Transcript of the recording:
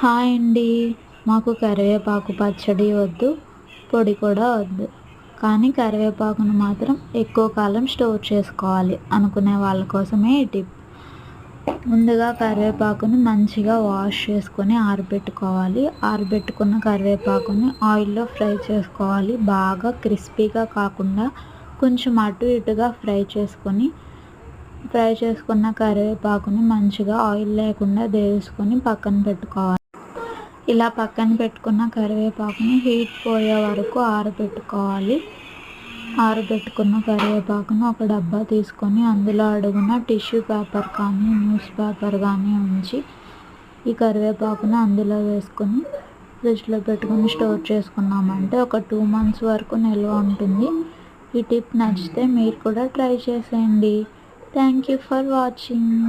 Hi అండి. మాకు కరివేపాకు పచ్చడి వద్దు పొడి కూడా వద్దు. కానీ కరివేపాకును మాత్రం ఎక్కువ కాలం స్టోర్ చేసుకోవాలి అనుకునే వాళ్ళ కోసమే ఈ టిప్. ముందుగా కరివేపాకుని మంచిగా వాష్ చేసుకొని ఆరబెట్టుకోవాలి. ఆరబెట్టుకున్న కరివేపాకుని ఆయిల్లో ఫ్రై చేసుకోవాలి. బాగా క్రిస్పీగా కాకుండా కొంచెం అటు ఇటుగా ఫ్రై చేసుకొని ఫ్రై చేసుకున్న కరివేపాకుని మంచిగా ఆయిల్ లేకుండా వేసుకొని పక్కన పెట్టుకోవాలి. ఇలా పక్కన పెట్టుకున్న కరివేపాకుని హీట్ పోయే వరకు ఆరబెట్టుకోవాలి. ఆరబెట్టుకున్న కరివేపాకును ఒక డబ్బా తీసుకొని అందులో అడుగున టిష్యూ పేపర్ కానీ న్యూస్ పేపర్ కానీ ఉంచి ఈ కరివేపాకును అందులో వేసుకొని ఫ్రిడ్జ్లో పెట్టుకొని స్టోర్ చేసుకున్నామంటే ఒక టూ మంత్స్ వరకు నిల్వ ఉంటుంది. ఈ టిప్ నచ్చితే మీరు కూడా ట్రై చేసేయండి. Thank you for watching.